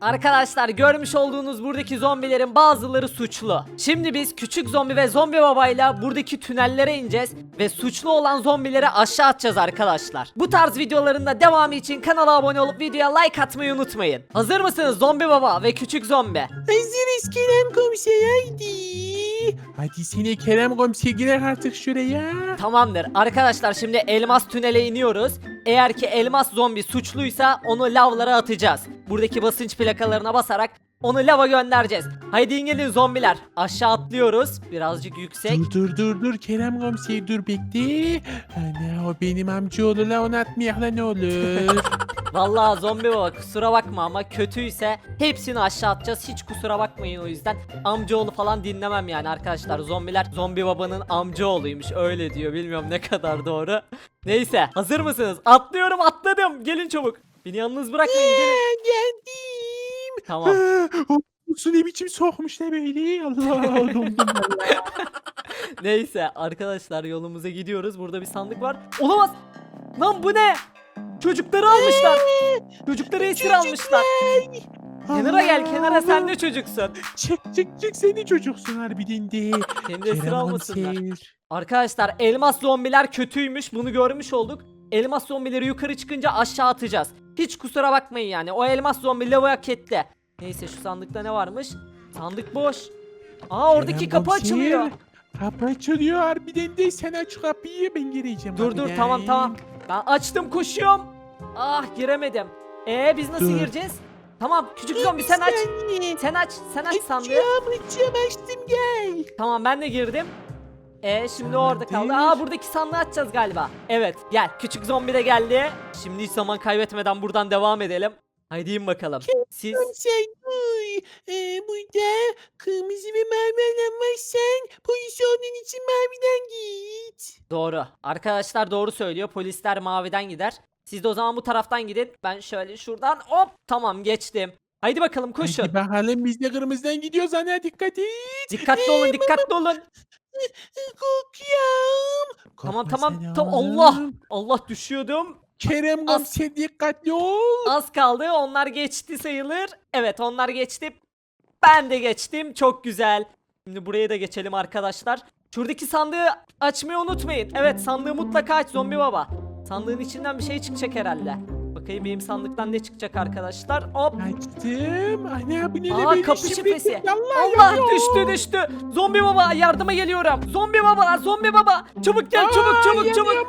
Arkadaşlar görmüş olduğunuz buradaki zombilerin bazıları suçlu. Şimdi biz küçük zombi ve zombi babayla buradaki tünellere ineceğiz ve suçlu olan zombileri aşağı atacağız arkadaşlar. Bu tarz videoların da devamı için kanala abone olup videoya like atmayı unutmayın. Hazır mısınız zombi baba ve küçük zombi? Hazırız Kerem komiser haydi. Hadi seni Kerem komiser girer artık şuraya. Tamamdır. Arkadaşlar şimdi elmas tünele iniyoruz. Eğer ki elmas zombi suçluysa onu lavlara atacağız. Buradaki basınç plakalarına basarak onu lava göndereceğiz. Haydi inin zombiler. Aşağı atlıyoruz. Birazcık yüksek. Dur dur dur dur Kerem komiser dur bekle. Ana o benim amcaoğlu la onu atmayak la ne olur. Vallahi zombi baba kusura bakma ama kötüyse hepsini aşağı atacağız. Hiç kusura bakmayın o yüzden. Amcaoğlu falan dinlemem yani arkadaşlar. Zombiler zombi babanın amcaoğluymuş. Öyle diyor. Bilmiyorum ne kadar doğru. Neyse hazır mısınız? Atlıyorum atladım. Gelin çabuk. Beni yalnız bırakmayın gelin. Geldim. Tamam. su ne biçim sokmuş ne böyle Allah dondum. Neyse arkadaşlar yolumuza gidiyoruz. Burada bir sandık var. Olamaz. Lan bu ne? Çocukları almışlar. Çocukları esir almışlar. Kenara gel kenara sen de çocuksun. Çık çık çık seni çocuksun harbiden de. Seni de esir Kerem almasınlar. komiser. Arkadaşlar elmas zombiler kötüymüş bunu görmüş olduk. Elmas zombileri yukarı çıkınca aşağı atacağız. Hiç kusura bakmayın yani o elmas zombi lavaya ketti. Neyse şu sandıkta ne varmış? Sandık boş. Aa oradaki Kerem kapı komiser, açılıyor. Kapı açılıyor harbiden de sen aç kapıyı ben gireceğim. Dur dur harbiden. tamam tamam. Ben açtım koşuyorum. Ah giremedim. Ee biz nasıl Dur. gireceğiz? Tamam küçük zombi sen aç. Sen aç. Sen aç sandığı. Açıyorum açıyorum açtım gel. Tamam ben de girdim. E şimdi orada kaldı. Aa buradaki sandığı açacağız galiba. Evet gel küçük zombi de geldi. Şimdi hiç zaman kaybetmeden buradan devam edelim. Haydi bakalım. Siz Komiser dur. Ee, burada kırmızı ve mavi alan var sen. Polis olduğun için maviden git. doğru. Arkadaşlar doğru söylüyor. Polisler maviden gider. Siz de o zaman bu taraftan gidin. Ben şöyle şuradan hop tamam geçtim. Haydi bakalım koşun. Hadi bakalım biz de kırmızıdan gidiyoruz ana dikkat et. Dikkatli olun dikkatli olun. Korkuyorum. Tamam Korkma tamam sen tamam oğlum. Allah Allah düşüyordum. Kerem Az- komiser dikkatli ol. Az kaldı onlar geçti sayılır. Evet onlar geçti. Ben de geçtim çok güzel. Şimdi buraya da geçelim arkadaşlar. Şuradaki sandığı açmayı unutmayın. Evet sandığı mutlaka aç zombi baba. Sandığın içinden bir şey çıkacak herhalde. Bakayım benim sandıktan ne çıkacak arkadaşlar. Hop. Açtım. Ana bu ne Aa kapı şifresi. Allah, düştü düştü. Zombi baba yardıma geliyorum. Zombi baba zombi baba. Çabuk gel çabuk çabuk çabuk.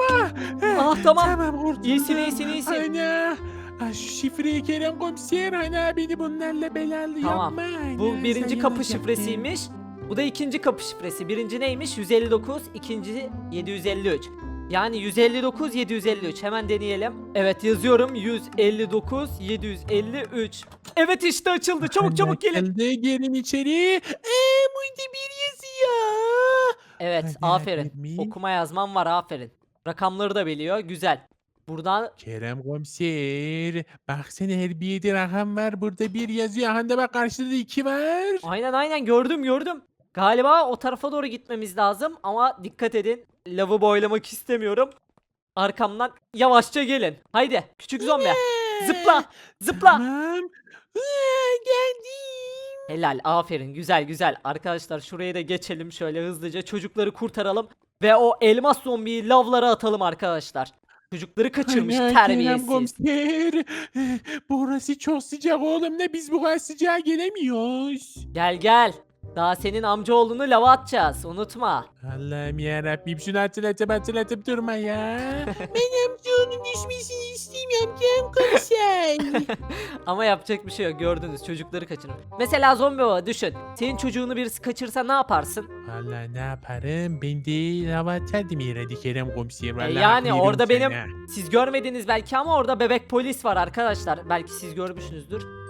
Heh, Ah tamam. Tamam. İyisin, iyisin, iyisin. Ana. Ah, şu şifreyi Kerem komiser ana beni bunlarla belalı Tamam. yapma. Ana, Bu birinci sen kapı şifresiymiş. Bu da ikinci kapı şifresi. Birinci neymiş? 159, ikinci 753. Yani 159 753. Hemen deneyelim. Evet yazıyorum. 159 753. Evet işte açıldı. Çabuk çabuk gelin. Açıldı gelin içeri. Eee burada bir yazıyor. Evet Hadi, aferin. Ermin. Okuma yazmam var aferin. Rakamları da biliyor. Güzel. Buradan Kerem komiser. Baksana her bir yerde rakam var. Burada bir yazıyor. Da bak karşıda da iki var. aynen aynen gördüm gördüm. Galiba o tarafa doğru gitmemiz lazım ama dikkat edin. Lavı boylamak istemiyorum. Arkamdan yavaşça gelin. Haydi küçük zombi. Zıpla. Zıpla. Tamam. Aa, geldim. Helal aferin güzel güzel. Arkadaşlar şuraya da geçelim şöyle hızlıca. Çocukları kurtaralım. Ve o elmas zombiyi lavlara atalım arkadaşlar. Çocukları kaçırmış Ana, Kerem terbiyesiz. komiser. Burası çok sıcak oğlum ne biz bu kadar sıcağa gelemiyoruz. Gel gel. Daha senin amcaoğlunu lava atacağız. Unutma. Allah'ım yarabbim şunu hatırlatıp hatırlatıp durma ya. ben amcanın düşmesini istemiyorum Kerem komiser. Ama yapacak bir şey yok. Gördünüz çocukları kaçırmış. Mesela zombi baba düşün. Senin çocuğunu birisi kaçırsa ne yaparsın? Valla ne yaparım ben de hava atardım herhalde Kerem komiser. Vallahi E yani haklıydım orada sen benim ha. siz görmediniz belki ama orada bebek polis var arkadaşlar. Belki siz görmüşsünüzdür.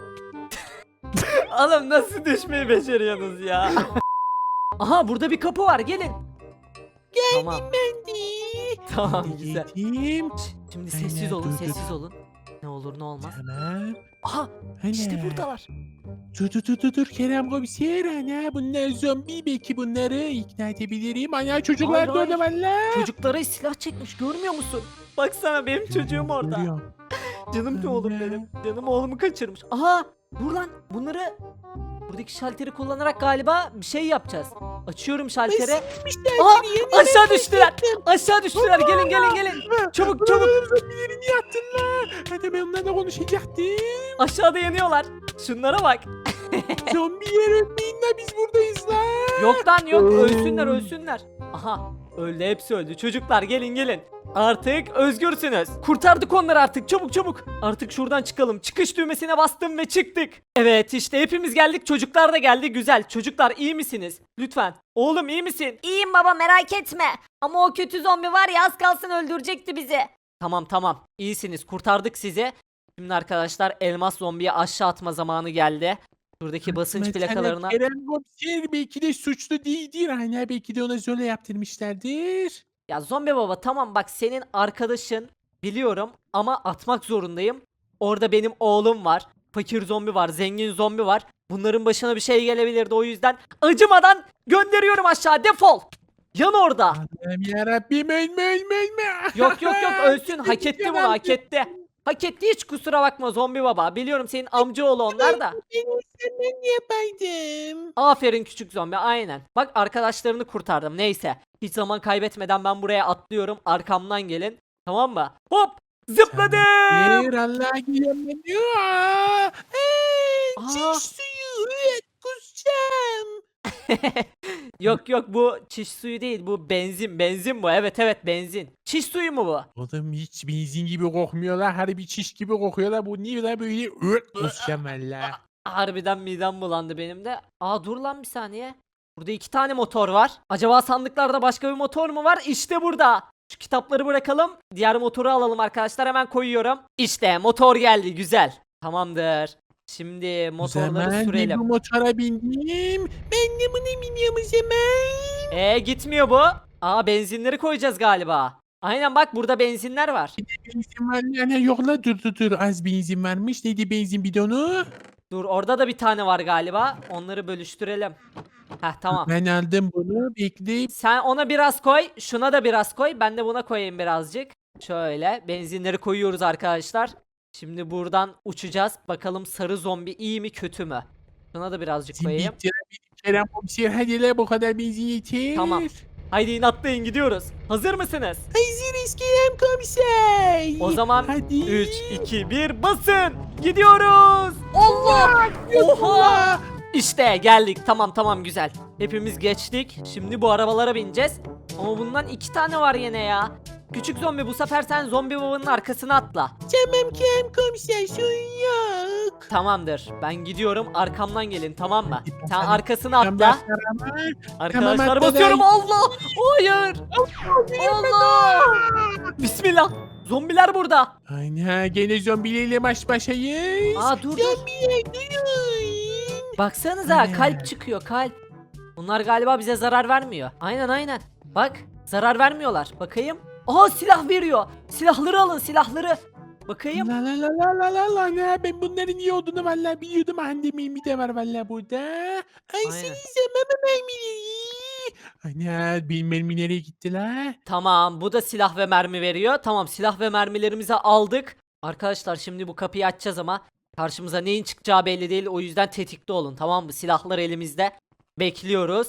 Oğlum nasıl düşmeyi beceriyorsunuz ya? Aha burada bir kapı var gelin. Geldim tamam. Ben de. Tamam güzel. Şimdi sessiz olun sessiz olun. Ne olur ne olmaz. Tamam. Aha işte buradalar. Dur dur dur dur Kerem komiser ana bunlar zombi belki bunları ikna edebilirim. Ana çocuklar da orada valla. Çocuklara silah çekmiş görmüyor musun? Baksana benim çocuğum orada. Canım oğlum Anne. benim. Canım oğlumu kaçırmış. Aha Dur lan bunları buradaki şalteri kullanarak galiba bir şey yapacağız. Açıyorum şalteri. Gitmişler Aa, geriye, aşağı düştüler. Aşağı düştüler. Gelin gelin gelin. Çabuk çabuk. Attın lan? Hadi ben onlarla konuşacaktım. Aşağıda yanıyorlar. Şunlara bak. Zombiler ölmeyin la biz buradayız la. Yok lan yok ölsünler ölsünler. Aha öldü hepsi öldü. Çocuklar gelin gelin. Artık özgürsünüz. Kurtardık onları artık çabuk çabuk. Artık şuradan çıkalım. Çıkış düğmesine bastım ve çıktık. Evet işte hepimiz geldik çocuklar da geldi güzel. Çocuklar iyi misiniz? Lütfen. Oğlum iyi misin? İyiyim baba merak etme. Ama o kötü zombi var ya az kalsın öldürecekti bizi. Tamam tamam iyisiniz kurtardık sizi. Şimdi arkadaşlar elmas zombiyi aşağı atma zamanı geldi. Şuradaki basınç Mesela plakalarına... Kerem komiser belki de suçlu değildir. Hani belki de ona zorla yaptırmışlardır. Ya zombi baba tamam bak senin arkadaşın biliyorum ama atmak zorundayım. Orada benim oğlum var. Fakir zombi var, zengin zombi var. Bunların başına bir şey gelebilirdi o yüzden acımadan gönderiyorum aşağı defol. Yan orada. Allah'ım yarabbim ölme ölme ölme. Yok yok yok ölsün hak etti bunu hak etti. Hak etti hiç kusura bakma zombi baba. Biliyorum senin amcaoğlu onlar da. Ben ne yapaydım? Aferin küçük zombi aynen. Bak arkadaşlarını kurtardım neyse. Hiç zaman kaybetmeden ben buraya atlıyorum. Arkamdan gelin. Tamam mı? Hop! Zıpladım! Bir Allah gidemiyor. Aa, Aa. çiş suyu. Evet, kusacağım. yok yok bu çiş suyu değil bu benzin benzin bu evet evet benzin. Çiş suyu mu bu? Oğlum hiç benzin gibi kokmuyorlar. Harbi çiş gibi kokuyorlar. Bu niye lan böyle? Valla. Harbiden midem bulandı benim de. Aa dur lan bir saniye. Burada iki tane motor var. Acaba sandıklarda başka bir motor mu var? İşte burada. Şu kitapları bırakalım. Diğer motoru alalım arkadaşlar hemen koyuyorum. İşte motor geldi güzel. Tamamdır. Şimdi motorları zaman ben bu sürelim. motora bindim. Ben de buna biniyorum zaman. Ee gitmiyor bu. Aa benzinleri koyacağız galiba. Aynen bak burada benzinler var. Benzin var yani yok la dur dur dur az benzin varmış. Neydi benzin bidonu? Dur orada da bir tane var galiba. Onları bölüştürelim. Heh tamam. Ben aldım bunu bekle. Sen ona biraz koy. Şuna da biraz koy. Ben de buna koyayım birazcık. Şöyle benzinleri koyuyoruz arkadaşlar. Şimdi buradan uçacağız. Bakalım sarı zombi iyi mi kötü mü? Şuna da birazcık koyayım. Kerem komiser hadi bu kadar benzin yeter. Tamam. Haydi in atlayın gidiyoruz. Hazır mısınız? Hazırız Kerem komiser. O zaman Hadi. 3, 2, 1 basın. Gidiyoruz. Allah! Oha! İşte geldik. Tamam tamam güzel. Hepimiz geçtik. Şimdi bu arabalara bineceğiz. Ama bundan iki tane var yine ya. Küçük zombi bu sefer sen zombi babanın arkasına atla. Tamam Kerem komiser sorun yok. Tamamdır. Ben gidiyorum. Arkamdan gelin tamam mı? Sen arkasına atla. Arkadaşlar basıyorum. Allah! Hayır! Allah! Bismillah. Zombiler burada. Ana gene zombilerle baş başayız. Aa dur dur. Durun. Baksanıza Aynen. kalp çıkıyor kalp. Bunlar galiba bize zarar vermiyor. Aynen aynen. Bak zarar vermiyorlar. Bakayım. Aha silah veriyor. Silahları alın silahları. Bakayım. La la la la la la la la ben bunların iyi olduğunu valla biliyordum annemin bir de var valla burada. Ay Aynen. zaman mermileri. Ana benim mermi nereye gitti la? Tamam bu da silah ve mermi veriyor. Tamam silah ve mermilerimizi aldık. Arkadaşlar şimdi bu kapıyı açacağız ama karşımıza neyin çıkacağı belli değil. O yüzden tetikte olun tamam mı? Silahlar elimizde. Bekliyoruz.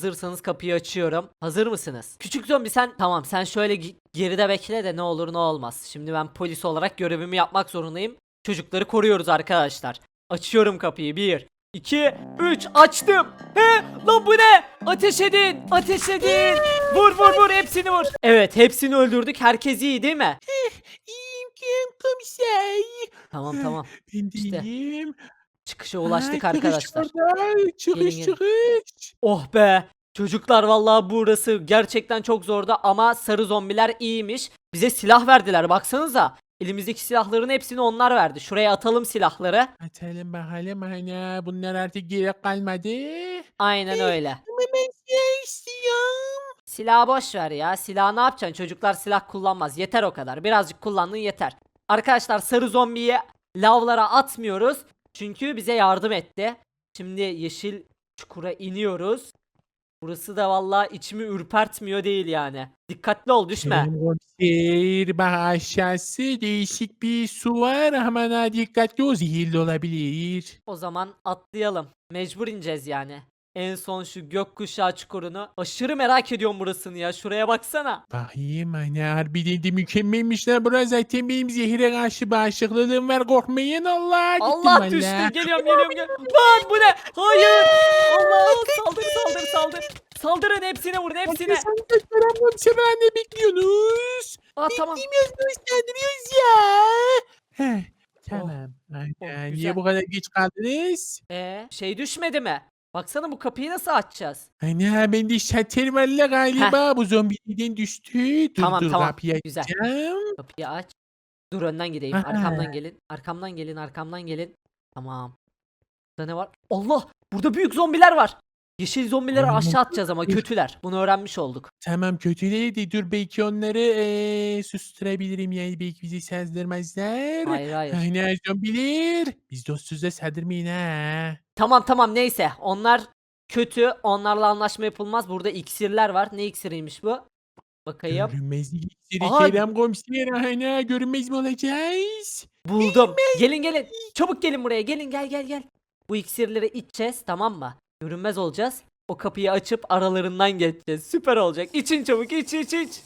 Hazırsanız kapıyı açıyorum. Hazır mısınız? Küçük zombi sen tamam sen şöyle geride bekle de ne olur ne olmaz. Şimdi ben polis olarak görevimi yapmak zorundayım. Çocukları koruyoruz arkadaşlar. Açıyorum kapıyı. 1 2 3 açtım. He lan bu ne? Ateş edin. Ateş edin. Vur vur vur hepsini vur. Evet hepsini öldürdük. Herkes iyi değil mi? İyiyim komiser. Tamam tamam. Ben İşte. Çıkışa ulaştık çıkış arkadaşlar. Çıkış Gelin, gelin. çıkış. Oh be. Çocuklar vallahi burası gerçekten çok zordu ama sarı zombiler iyiymiş. Bize silah verdiler baksanıza. Elimizdeki silahların hepsini onlar verdi. Şuraya atalım silahları. Atalım bakalım ana bunlar artık gerek kalmadı. Aynen öyle. Ama ben silah istiyorum. Silahı boş ver ya. Silah ne yapacaksın? Çocuklar silah kullanmaz. Yeter o kadar. Birazcık kullandın yeter. Arkadaşlar sarı zombiyi lavlara atmıyoruz. Çünkü bize yardım etti. Şimdi yeşil çukura iniyoruz. Burası da vallahi içimi ürpertmiyor değil yani. Dikkatli ol düşme. Bak aşağısı değişik bir su var aman ha dikkatli ol zehirli olabilir. O zaman atlayalım. Mecbur ineceğiz yani. En son şu gökkuşağı çukurunu. Aşırı merak ediyorum burasını ya. Şuraya baksana. Bakayım hani harbiden de mükemmelmişler burası zaten benim zehire karşı bağışıklığım var korkmayın Allah gittim Allah valla. düştü. Geliyorum geliyorum geliyorum. Lan bu ne? Hayır. Allah saldır saldır saldır. Saldırın hepsine vurun hepsine. Sen de Kerem komiser ne bekliyorsunuz? Aa tamam. Bekliyoruz gösteriyoruz ya. Heh, tamam. Aynen. oh, güzel. Niye bu kadar geç kaldınız? Ee, şey düşmedi mi? Baksana bu kapıyı nasıl açacağız? Ana bende şater var la galiba. Bu zombiden düştü. Dur Tamam, dur tamam. kapıyı Güzel. açacağım. Kapıyı aç. Dur önden gideyim. Aha. Arkamdan gelin. Arkamdan gelin. Arkamdan gelin. Tamam. Burada ne var? Allah! Burada büyük zombiler var. Yeşil zombileri Allah. aşağı atacağız ama kötüler. Bunu öğrenmiş olduk. Tamam kötüleri de dur belki onları eee, susturabilirim yani belki bizi sazdırmazlar. Hayır hayır. Aynen zombiler. Biz dostsuzla saldırmayın ha. Tamam tamam neyse. Onlar kötü. Onlarla anlaşma yapılmaz. Burada iksirler var. Ne iksiriymiş bu? Bakayım. Görünmezlik iksiri Aha. Kerem komiser aynen görünmez mi olacağız? Buldum. Gelin gelin. Çabuk gelin buraya. Gelin gel gel gel. Bu iksirleri içeceğiz tamam mı? Görünmez olacağız. O kapıyı açıp aralarından geçeceğiz. Süper olacak. İçin çabuk iç iç iç.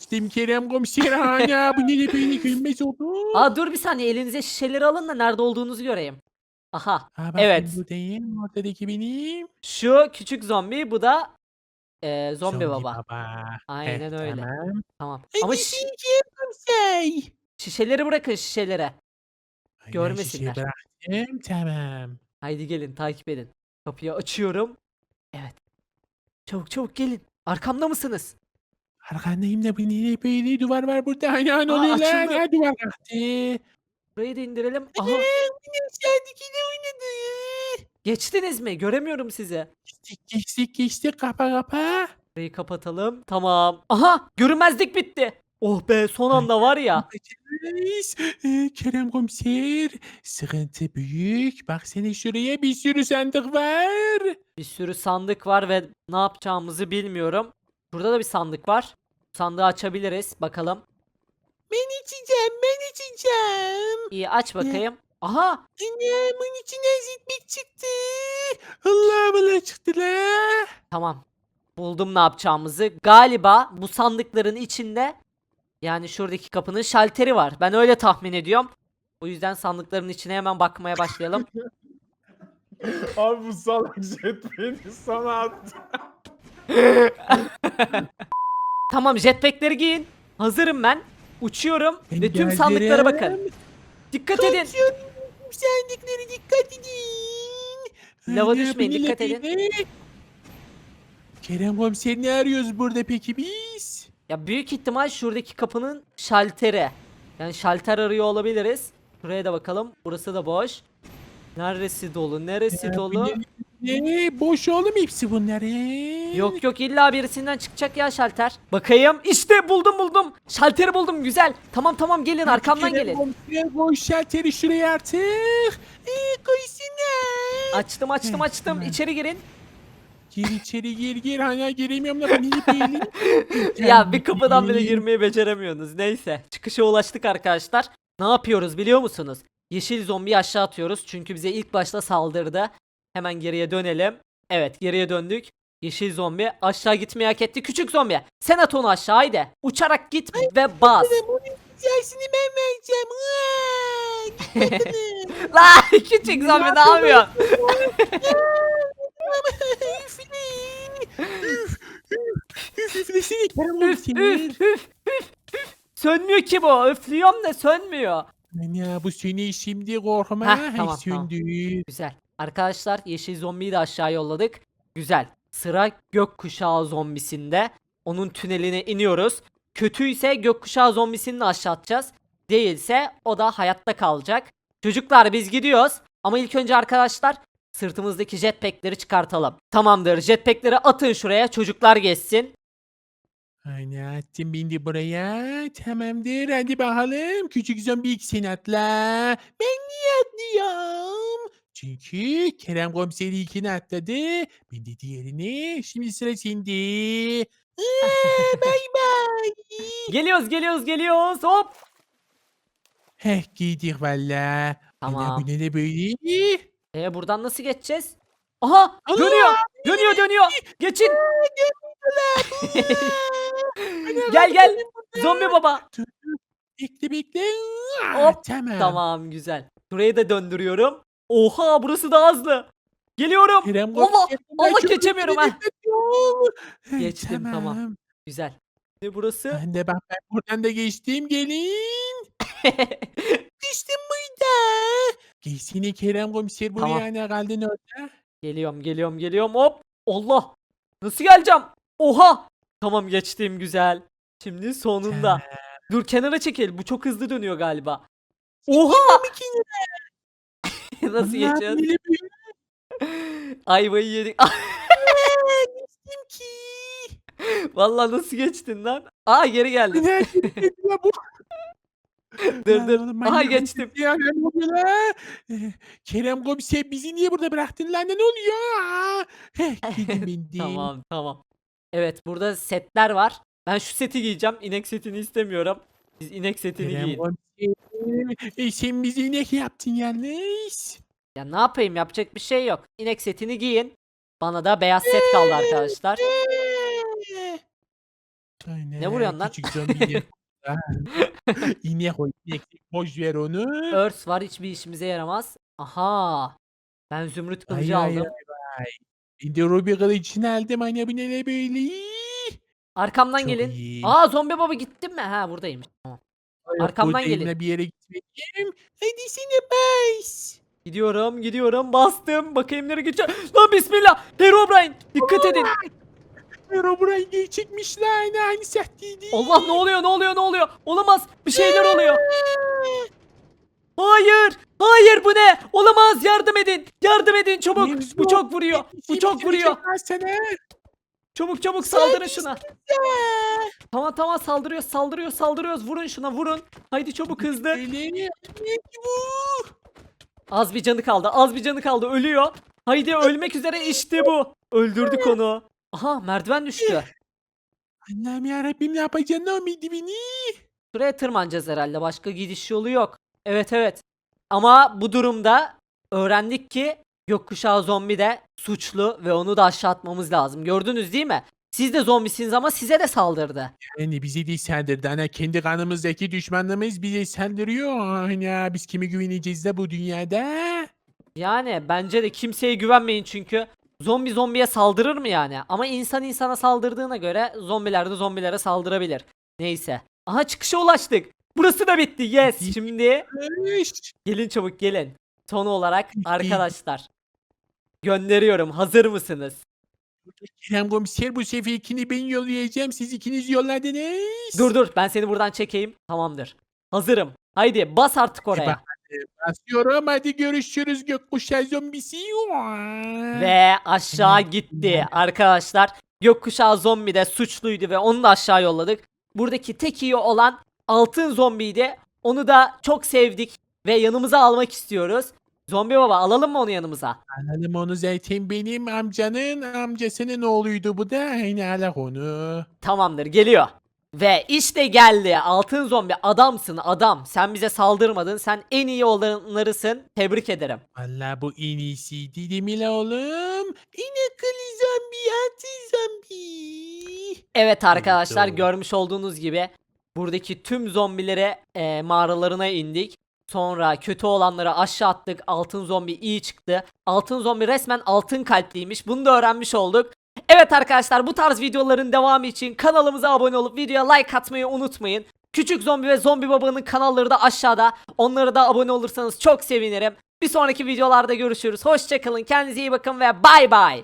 İşte Kerem komiser aynen bu ne böyle görünmez oldu. Aa dur bir saniye elinize şişeleri alın da nerede olduğunuzu göreyim. Aha. Ha, bak evet. buradayım ortadaki benim. Şu küçük zombi bu da eee, zombi, baba. Heh, Aynen öyle. Tamam. Tamam. Ama komiser. şişeleri bırakın şişelere. Aynen, Görmesinler. şişeyi bıraktım tamam. Haydi gelin takip edin. Kapıyı açıyorum. Evet. Çabuk çabuk gelin. Arkamda mısınız? Arkandayım da bu ne böyle duvar var burada. Aynen Aa, oluyor lan. açıldı. Ha, duvar kalktı. Burayı da indirelim. Aha. Oynadı. Geçtiniz mi? Göremiyorum sizi. Geçtik geçtik geçtik kapa kapa. Burayı kapatalım. Tamam. Aha! Görünmezlik bitti. Oh be son anda var ya. Yapacağız. Ee, Kerem komiser sıkıntı büyük. Bak seni şuraya bir sürü sandık var. Bir sürü sandık var ve ne yapacağımızı bilmiyorum. Burada da bir sandık var. Sandığı açabiliriz. Bakalım. Ben içeceğim ben içeceğim. İyi aç bakayım. Aha! Annem onun içinden zitmek çıktı. Allah bana çıktı la. Tamam. Buldum ne yapacağımızı. Galiba bu sandıkların içinde yani şuradaki kapının şalteri var. Ben öyle tahmin ediyorum. O yüzden sandıkların içine hemen bakmaya başlayalım. Abi bu salak jet beni sana attı. tamam jetpackleri giyin. Hazırım ben. Uçuyorum Ben ve tüm sandıklara bakın. Dikkat edin. Kaçıyorum. Sandıklara dikkat edin. Lava düşmeyin, dikkat edin. Kerem komiser ne arıyoruz burada peki biz? Ya büyük ihtimal şuradaki kapının şalteri. Yani şalter arıyor olabiliriz. Şuraya da bakalım. Burası da boş. Neresi dolu? Neresi Ya, dolu? Ne? Boş oğlum hepsi bunların. Yok yok illa birisinden çıkacak ya şalter. Bakayım. İşte buldum buldum. Şalteri buldum güzel. Tamam tamam gelin arkamdan gelin. komiser boş şalteri şuraya artık. Ee, koysana. Açtım açtım açtım. tamam. İçeri girin. Gir içeri gir gir. Hala giremiyorum da ne böyle? Ya bir kapıdan bile girmeyi beceremiyorsunuz. Neyse. Çıkışa ulaştık arkadaşlar. Ne yapıyoruz biliyor musunuz? Yeşil zombiyi aşağı atıyoruz. Çünkü bize ilk başta saldırdı. Hemen geriye dönelim. Evet geriye döndük. Yeşil zombi aşağı gitmeyi hak etti. Küçük zombi sen at onu aşağı haydi. Uçarak git ve bas. Hikayesini ben vereceğim. La küçük zombi ne yapıyor? Üf, üf, üf, üf. Sönmüyor ki bu. Üflüyorum da sönmüyor. Ana bu seni şimdi korkma. Heh, Heh, tamam, tamam. söndü. Güzel. Arkadaşlar yeşil zombiyi de aşağı yolladık. Güzel. Sıra gökkuşağı zombisinde. Onun tüneline iniyoruz. Kötüyse gökkuşağı zombisini de aşağı atacağız. Değilse o da hayatta kalacak. Çocuklar biz gidiyoruz. Ama ilk önce arkadaşlar sırtımızdaki jetpackleri çıkartalım. Tamamdır. Jetpackleri atın şuraya. Çocuklar geçsin. Ana attım beni de buraya. Tamamdır hadi bakalım. Küçük zombi ilk sen atla. Ben niye atlıyorum? Çünkü Kerem komiseri ilkini atladı. Ben de diğerini. Şimdi sıra sende. Aa, bay bay. Geliyoruz geliyoruz geliyoruz hop. Heh giydik valla. Tamam. Ana bu ne de böyle? E buradan nasıl geçeceğiz? Aha Allah! dönüyor dönüyor dönüyor. Geçin. gel gel. Zombi baba. Bekle bekle. Hop, Tamam. Tamam güzel. Şurayı da döndürüyorum. Oha burası daha hızlı. Geliyorum. Kerem Allah bunlar Allah çok geçemiyorum ha. Geçtim, tamam. Güzel. Ne burası? Ben de bak ben buradan da geçtim gelin. Geçtim burada. Geçsene Kerem komiser buraya Tamam. ne kaldın orada? geliyorum geliyorum geliyorum hop. Allah. Nasıl geleceğim? Oha. Tamam geçtim güzel. Şimdi sonunda. Dur kenara çekil. Bu çok hızlı dönüyor galiba. Oha. Nasıl geçeceğiz? Ayvayı yedik. Vallahi nasıl geçtin lan? Aa geri geldin. Nerede gidiyor bu? Dur dur. Aha geçtim. Ya ne oluyor la? Ee, Kerem komiser bizi niye burada bıraktın lan ne oluyor? Aa, Heh gidin bindim. Tamam tamam. Evet burada setler var. Ben şu seti giyeceğim. İnek setini istemiyorum. Siz inek setini Kerem giyin. komiser. E, sen bizi ne yaptın yalnız? Ya ne yapayım yapacak bir şey yok. İnek setini giyin. Bana da beyaz set kaldı arkadaşlar. Ne vuruyorsun lan? Küçük zombi. İnek o inek. Boş ver onu. Örs var hiçbir işimize yaramaz. Aha. Ben zümrüt kılıcı aldım. de Ruby kılıcını aldım. Anne bu ne böyle? Arkamdan Çok gelin. iyi. Aa zombi baba gittin mi? Ha buradaymış. Tamam. Arkamdan gelin. Bir yere gitmeyeyim. Hadi seni bas. Gidiyorum gidiyorum bastım. Bakayım nereye geçeceğim. Lan bismillah. Herobrine dikkat edin. Herobrine gerçekmiş lan. Aynı sahteydi. Allah ne oluyor ne oluyor ne oluyor? Olamaz. Bir şeyler oluyor. Hayır. Hayır bu ne? Olamaz. Yardım edin. Yardım edin çabuk. Mevzu Bu çok vuruyor. Bu çok vuruyor. lan sana. Çabuk çabuk saldırın şuna. Tamam tamam saldırıyor saldırıyor saldırıyoruz. Vurun şuna vurun. Haydi çabuk hızlı. Bu? Az bir canı kaldı. Az bir canı kaldı. Ölüyor. Haydi ölmek üzere işte bu. Öldürdük onu. Aha merdiven düştü. Allah'ım yarabbim ne yapacaksın mıydı beni? Şuraya tırmanacağız herhalde. Başka gidiş yolu yok. Evet evet. Ama bu durumda öğrendik ki gökkuşağı zombi de suçlu ve onu da aşağı atmamız lazım. Gördünüz değil mi? Siz de zombisiniz ama size de saldırdı. Yani bize değil saldırdı. Ana kendi kanımızdaki düşmanlarımız bize saldırıyor. Ana biz kime güveneceğiz de bu dünyada? Yani bence de kimseye güvenmeyin çünkü zombi zombiye saldırır mı yani? Ama insan insana saldırdığına göre zombiler de zombilere saldırabilir. Neyse. Aha çıkışa ulaştık. Burası da bitti. Yes. Şimdi gelin çabuk gelin. Son olarak arkadaşlar. Gönderiyorum. Hazır mısınız? Kerem komiser bu seferkini ben yollayacağım. Siz ikiniz yolladınız. Dur dur ben seni buradan çekeyim. Tamamdır. Hazırım. Haydi bas artık oraya. Basıyorum hadi görüşürüz gökkuşağı zombisi. Ve aşağı gitti arkadaşlar. Gökkuşağı zombi de suçluydu ve onu da aşağı yolladık. Buradaki tek iyi olan altın zombiydi. Onu da çok sevdik ve yanımıza almak istiyoruz. Zombi baba alalım mı onu yanımıza? Anladım onu zaten benim amcanın amcasının oğluydu bu da. Aynı alak onu. Tamamdır geliyor. Ve işte geldi altın zombi adamsın adam. Sen bize saldırmadın. Sen en iyi olanlarısın. Tebrik ederim. Valla bu en iyisiydi değil mi la oğlum? En akıllı zombi altın zombi. Evet arkadaşlar doğru. görmüş olduğunuz gibi buradaki tüm zombileri e, mağaralarına indik. Sonra kötü olanları aşağı attık. Altın zombi iyi çıktı. Altın zombi resmen altın kalpliymiş. Bunu da öğrenmiş olduk. Evet arkadaşlar bu tarz videoların devamı için kanalımıza abone olup videoya like atmayı unutmayın. Küçük zombi ve zombi babanın kanalları da aşağıda. Onlara da abone olursanız çok sevinirim. Bir sonraki videolarda görüşürüz. Hoşçakalın. Kendinize iyi bakın ve bay bay.